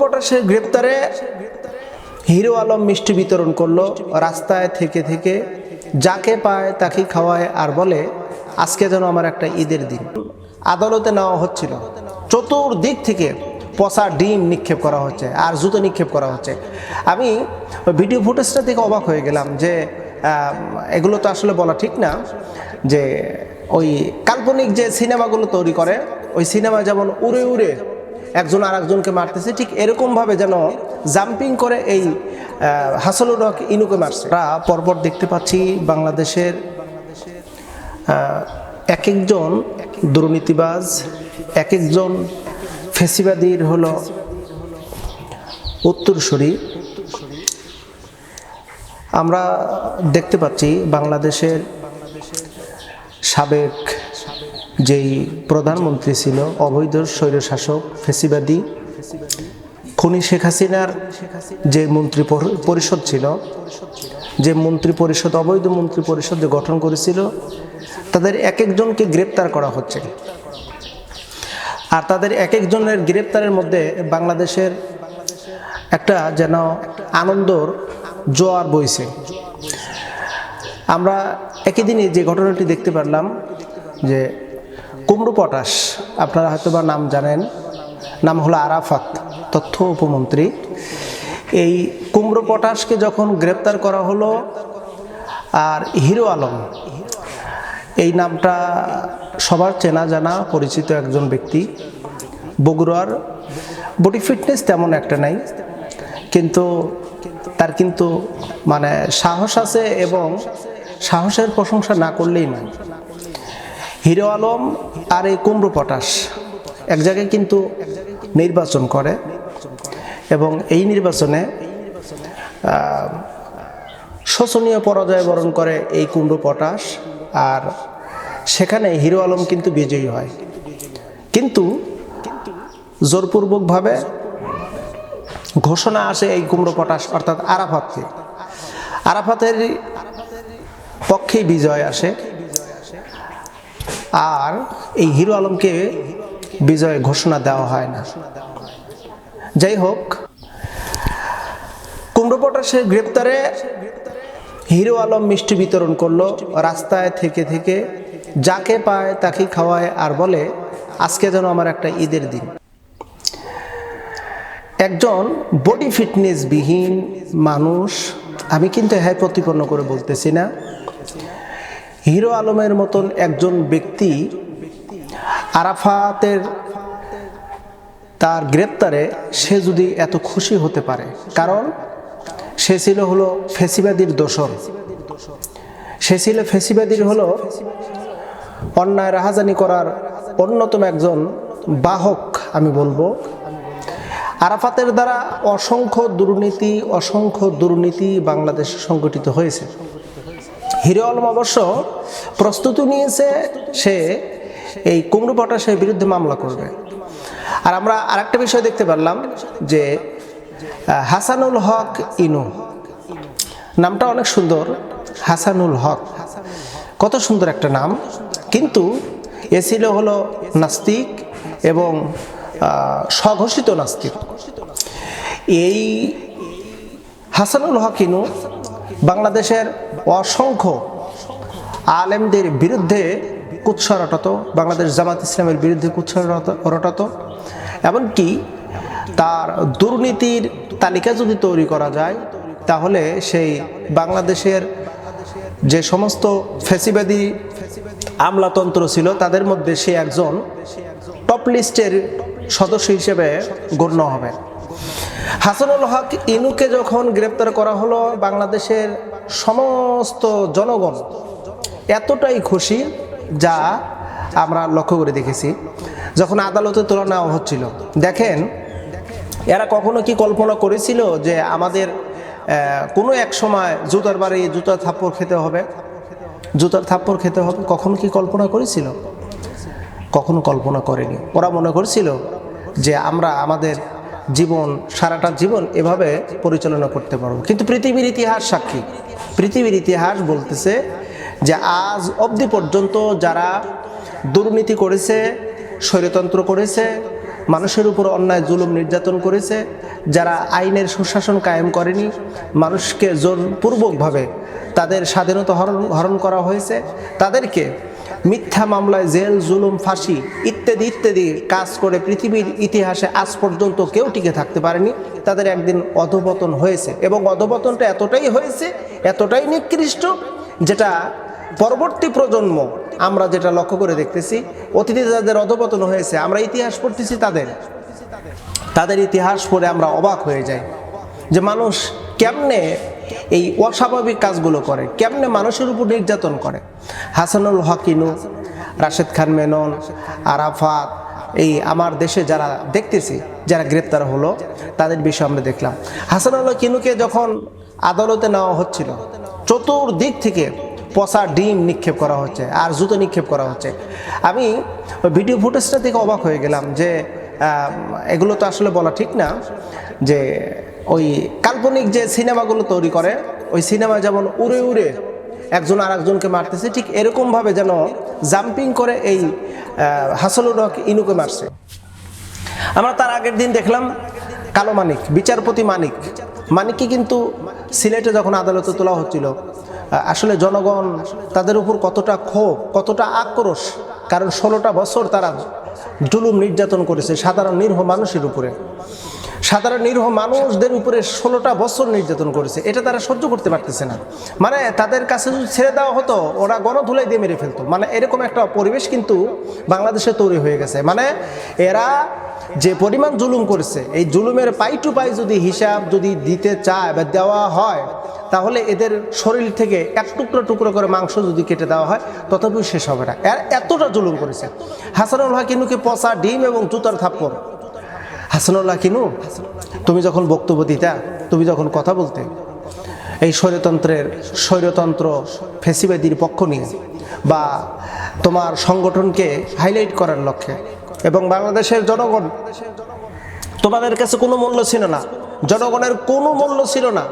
পটাশের গ্রেপ্তারে hero Alam মিষ্টি বিতরণ করল, রাস্তায় থেকে থেকে যাকে পায় তাকে খাওয়ায় আর বলে, আজকে যেন আমার একটা ঈদের দিন। আদালতে নেওয়া হচ্ছিল। চতুর্দিক থেকে পচা ডিম নিক্ষেপ করা হচ্ছে আর জুতো নিক্ষেপ করা হচ্ছে। আমি ভিডিও ফুটেজটা থেকে অবাক হয়ে গেলাম যে এগুলো তো আসলে বলা ঠিক না যে, ওই কাল্পনিক যে সিনেমাগুলো তৈরি করে, ওই সিনেমা যেমন উড়ে উড়ে একজন আর একজনকে মারতেছে, ঠিক এরকমভাবে যেন জাম্পিং করে এই হাসনুর হক ইনুকে মারছে। পরপর দেখতে পাচ্ছি বাংলাদেশের এক একজন দুর্নীতিবাজ এক একজন ফেসিবাদীর হলো উত্তরসূরি। আমরা দেখতে পাচ্ছি বাংলাদেশের সাবেক যেই প্রধানমন্ত্রী ছিল, অবৈধ স্বৈরশাসক, ফেসিবাদী, খুনি শেখ হাসিনার যে মন্ত্রী পরিষদ ছিল, যে মন্ত্রী পরিষদ, অবৈধ মন্ত্রী পরিষদ যে গঠন করেছিল, তাদের এক একজনকে গ্রেপ্তার করা হচ্ছে। আর তাদের এক একজনের গ্রেপ্তারের মধ্যে বাংলাদেশের একটা যেন আনন্দর জোয়ার বইছে। আমরা একই দিনে যে ঘটনাটি দেখতে পারলাম যে কুমড়ো পটাশ, আপনারা হয়তো বা নাম জানেন। নাম হলো আরাফাত, তথ্য উপমন্ত্রী। এই কুমড়ো পটাশকে যখন গ্রেপ্তার করা হলো, আর হিরো আলম, এই নামটা সবার চেনা জানা, পরিচিত একজন ব্যক্তি। বগুড়ার বডি ফিটনেস তেমন একটা নাই, কিন্তু তার কিন্তু মানে সাহস আছে এবং সাহসের প্রশংসা না করলেই নয়। হিরো আলম আর এই কুমড়ো পটাশ এক জায়গায় কিন্তু নির্বাচন করে এবং এই নির্বাচনে শোচনীয় পরাজয় বরণ করে এই কুমড়ো পটাশ আর সেখানে হিরো আলম কিন্তু বিজয়ী হয়। কিন্তু জোরপূর্বকভাবে ঘোষণা আসে এই কুমড়ো পটাশ অর্থাৎ আরাফাতকে। আরাফাতের পক্ষেই বিজয় আসে। আর এই হিরো আলমকে বিজয় ঘোষণা দেওয়া হয় না। যাই হোক, কুমড়ো পটাশের গ্রেপ্তারে হিরো আলম মিষ্টি বিতরণ করল। রাস্তায় থেকে থেকে যাকে পায় তাকে খাওয়ায় আর বলে, আজকে যেন আমার একটা ঈদের দিন। একজন বডি ফিটনেস বিহীন মানুষ, আমি কিন্তু হ্যাঁ প্রতিপন্ন করে বলতেছি না। হিরো আলমের মতন একজন ব্যক্তি আরাফাতের তার গ্রেপ্তারে সে যদি এত খুশি হতে পারে, কারণ সে ছিল হলো ফেসিবাদীর দোসর সে ছিল ফেসিবাদীর হলো অন্যায় রাহাজানি করার অন্যতম একজন বাহক, আমি বলব। আরাফাতের দ্বারা অসংখ্য দুর্নীতি অসংখ্য দুর্নীতি বাংলাদেশে সংগঠিত হয়েছে। হিরো আলম অবশ্য প্রস্তুতি নিয়েছে, সে এই কুমড়ো পটাশের বিরুদ্ধে মামলা করবে। আর আমরা আরেকটা বিষয় দেখতে পারলাম যে হাসানুল হক ইনু। নামটা অনেক সুন্দর, হাসানুল হক। কত সুন্দর একটা নাম। কিন্তু এ ছিল হলো নাস্তিক এবং স্বঘোষিত নাস্তিক। এই হাসানুল হক ইনু বাংলাদেশের অসংখ্য আলেমদের বিরুদ্ধে কুৎসা রটাত, বাংলাদেশ জামাত ইসলামের বিরুদ্ধে কুৎসা রট- রটাত, এমনকি তার দুর্নীতির তালিকা যদি তৈরি করা যায়, তাহলে সেই বাংলাদেশের যে সমস্ত ফেসিবাদী আমলাতন্ত্র ছিল, তাদের মধ্যে সে একজন টপ লিস্টের সদস্য হিসেবে গণ্য হবে। হাসানুল হক ইনুকে যখন গ্রেপ্তার করা হলো বাংলাদেশের সমস্ত জনগণ এতটাই খুশি যা আমরা লক্ষ্য করে দেখেছি। যখন আদালতে তোলা নেওয়া হচ্ছিল। দেখেন, এরা কখনো কি কল্পনা করেছিল যে আমাদের কোনো এক সময় জুতার বাড়ি জুতার থাপ্পড় খেতে হবে? জুতার থাপ্পড় খেতে হবে? কখনো কি কল্পনা করেছিল? কখনো কল্পনা করেনি। ওরা মনে করছিল যে আমরা আমাদের জীবন, সারাটা জীবন এভাবে পরিচালনা করতে পারব। কিন্তু পৃথিবীর ইতিহাস সাক্ষী। পৃথিবীর ইতিহাস বলতেছে যে আজ অবধি পর্যন্ত যারা দুর্নীতি করেছে, স্বৈরতন্ত্র করেছে, মানুষের উপর অন্যায়, জুলুম নির্যাতন করেছে, যারা আইনের সুশাসন কায়েম করেনি, মানুষকে জোরপূর্বকভাবে তাদের স্বাধীনতা হরণ হরণ করা হয়েছে, তাদেরকে মিথ্যা মামলায় জেল, জুলুম, ফাঁসি ইত্যাদি ইত্যাদি কাজ করে পৃথিবীর ইতিহাসে আজ পর্যন্ত কেউ টিকে থাকতে পারেনি। তাদের একদিন অধপতন হয়েছে এবং অধপতনটা এতটাই হয়েছে, এতটাই নিকৃষ্ট যেটা পরবর্তী প্রজন্ম, আমরা যেটা লক্ষ্য করে দেখতেছি, অতীতে যাদের অধপতন হয়েছে, আমরা ইতিহাস পড়তেছি তাদের। তাদের ইতিহাস পড়ে আমরা অবাক হয়ে যাই যে মানুষ কেমনে এই অস্বাভাবিক কাজগুলো করে। কেমনে মানুষের উপর নির্যাতন করে? হাসানুল হকিনু, রাশেদ খান মেনন, আরাফাত, এই আমার দেশে যারা দেখতেছি, যারা গ্রেপ্তার হলো, তাদের বিষয়ে আমরা দেখলাম। হাসানুল কিনুকে যখন আদালতে নেওয়া হচ্ছিল, চতুর্দিক থেকে পচা ডিম নিক্ষেপ করা হচ্ছে আর জুতো নিক্ষেপ করা হচ্ছে। আমি ভিডিও ফুটেজটা দেখে অবাক হয়ে গেলাম যে এগুলো তো আসলে বলা ঠিক না যে ওই কাল্পনিক যে সিনেমাগুলো তৈরি করে ওই সিনেমা যেমন উড়ে উড়ে একজন আর একজনকে মারতেছে ঠিক এরকমভাবে যেন জাম্পিং করে এই আহ, হাসানুর হক ইনুকে মারছে। আমরা তার আগের দিন দেখলাম কালো মানিক বিচারপতি মানিক। মানিককে কিন্তু সিলেটে যখন আদালতে তোলা হচ্ছিল আসলে জনগণ তাদের উপর কতটা ক্ষোভ কতটা আক্রোশ কারণ ষোলোটা বছর তারা জুলুম নির্যাতন করেছে সাধারণ নিরীহ মানুষের উপরে। সাধারণ নিরীহ মানুষদের উপরে ষোলোটা বছর নির্যাতন করেছে। এটা তারা সহ্য করতে পারতেছে না। মানে তাদের কাছে যদি ছেড়ে দেওয়া হতো, ওরা গণধুলাই দিয়ে মেরে ফেলতো। মানে এরকম একটা পরিবেশ কিন্তু বাংলাদেশে তৈরি হয়ে গেছে। মানে এরা যে পরিমাণ জুলুম করেছে, এই জুলুমের পাই টু পাই যদি হিসাব যদি দিতে চায় বা দেওয়া হয়, তাহলে এদের শরীর থেকে এক টুকরো টুকরো করে মাংস যদি কেটে দেওয়া হয়, তথাপিও শেষ হবে না। এর এতটা জুলুম করেছে। হাসানুল হাকিনুকে পচা ডিম এবং জুতার থাপ্পড়। হাসানুল্লাহ কিনু তুমি যখন বক্তব্য দিতা, তুমি যখন কথা বলতে, এই স্বৈরতন্ত্রের স্বৈরতন্ত্র ফেসিবাদীর পক্ষ নিয়ে বা তোমার সংগঠনকে হাইলাইট করার লক্ষ্যে এবং বাংলাদেশের জনগণ, তোমাদের কাছে কোনো মূল্য ছিল না, জনগণের কোনো মূল্য ছিল না।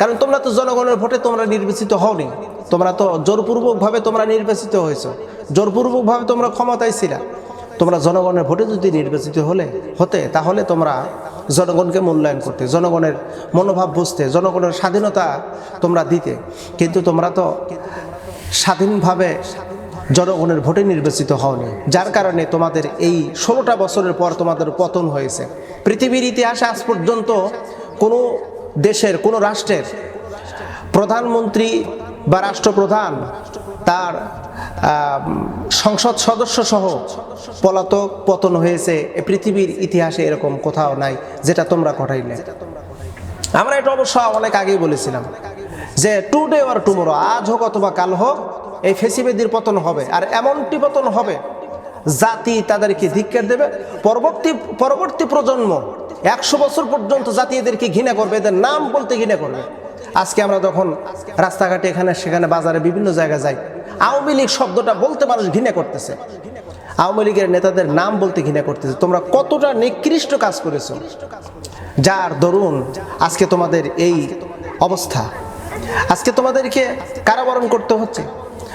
কারণ তোমরা তো জনগণের ভোটে তোমরা নির্বাচিত হওনি, তোমরা তো জোরপূর্বকভাবে তোমরা নির্বাচিত হয়েছো, জোরপূর্বকভাবে তোমরা ক্ষমতায় ছিলা। তোমরা জনগণের ভোটে যদি নির্বাচিত হলে, হতে, তাহলে তোমরা জনগণকে মূল্যায়ন করতে, জনগণের মনোভাব বুঝতে, জনগণের স্বাধীনতা তোমরা দিতে। কিন্তু তোমরা তো স্বাধীনভাবে জনগণের ভোটে নির্বাচিত হওনি, যার কারণে তোমাদের এই ষোলোটা বছরের পর তোমাদের পতন হয়েছে। পৃথিবীর ইতিহাসে আজ পর্যন্ত কোনো দেশের, কোনো রাষ্ট্রের প্রধানমন্ত্রী বা রাষ্ট্রপ্রধান তার সংসদ সদস্য সহ পলাতক পতন হয়েছে। পৃথিবীর ইতিহাসে এরকম কোথাও নাই, যেটা তোমরা ঘটাইলে। আমরা এটা অবশ্য অনেক আগেই বলেছিলাম যে টুডে আর টুমোরো আজ হোক অথবা কাল হোক, এই ফেসিবেদির পতন হবে। আর এমনটি পতন হবে, জাতি তাদেরকে ধিক্কার দেবে। পরবর্তী পরবর্তী প্রজন্ম, একশো বছর পর্যন্ত জাতি এদেরকে ঘৃণা করবে, এদের নাম বলতে ঘৃণা করবে। আজকে আমরা যখন রাস্তাঘাটে এখানে, সেখানে বাজারে বিভিন্ন জায়গায় যাই আওয়ামী লীগ শব্দটা বলতে মানুষ ঘৃণা করতেছে। আওয়ামী লীগের নেতাদের নাম বলতে ঘৃণা করতেছে। তোমরা কতটা নিকৃষ্ট কাজ করেছ? যার দরুন আজকে তোমাদের এই অবস্থা। আজকে তোমাদেরকে কারাবরণ করতে হচ্ছে।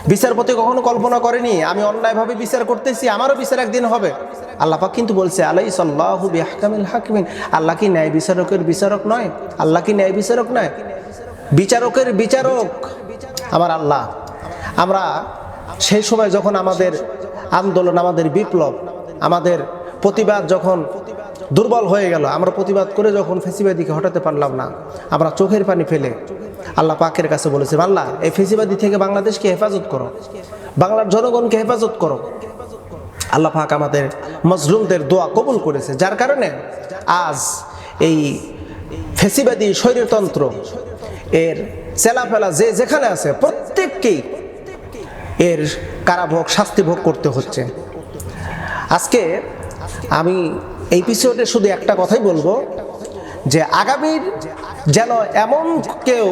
বিচারপতি কখনো কল্পনা করেনি, আমি অন্যায়ভাবে বিচার করতেছি, আমারও বিচার একদিন হবে। আল্লাহ পাক কিন্তু বলছে আলাই সাল্লাহু বিহাকামিল হাকিমিন। আল্লাহ কি ন্যায় বিচারকের বিচারক নয়? আল্লাহ কি ন্যায় বিচারক নয়? বিচারকের বিচারক আমার আল্লাহ। আমরা সেই সময় যখন আমাদের আন্দোলন, আমাদের বিপ্লব, আমাদের প্রতিবাদ যখন দুর্বল হয়ে গেল, আমরা প্রতিবাদ করে যখন ফেসিবাদীকে হটাতে পারলাম না, আমরা চোখের পানি ফেলে আল্লাহ পাকের কাছে বলেছে আল্লাহ এই ফেসিবাদী থেকে বাংলাদেশকে হেফাজত করো, বাংলার জনগণকে হেফাজত করো। আল্লাহ পাক আমাদের মজলুমদের দোয়া কবুল করেছে, যার কারণে আজ এই ফেসিবাদী শরীরতন্ত্র এর চেলাফেলা যে যেখানে আছে, প্রত্যেককেই এর কারাভোগ, শাস্তি ভোগ করতে হচ্ছে। আজকে আমি এই এপিসোডে শুধু একটা কথাই বলব যে আগামীর যেন এমন কেউ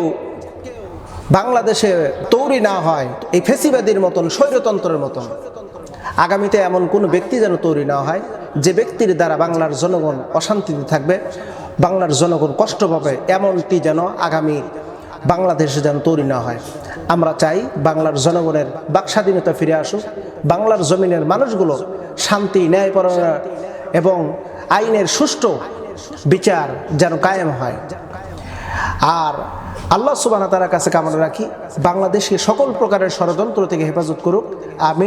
বাংলাদেশে তৈরি না হয়, এই ফেসিবাদীর মতন, স্বৈরতন্ত্রের মতন, আগামীতে এমন কোনো ব্যক্তি যেন তৈরি না হয়, যে ব্যক্তির দ্বারা বাংলার জনগণ অশান্তিতে থাকবে, বাংলার জনগণ কষ্ট পাবে এমনটি যেন আগামী বাংলাদেশে যেন তৈরি না হয়। আমরা চাই বাংলার জনগণের বাকস্বাধীনতা ফিরে আসুক, বাংলার জমিনের মানুষগুলো শান্তি ন্যায়পরায়ণ এবং আইনের সুষ্ঠু বিচার যেন কায়েম হয়। আর আল্লাহ সুবাহ তার কাছে কামনা রাখি, বাংলাদেশকে সকল প্রকারের ষড়যন্ত্র থেকে হেফাজত করুক। আমি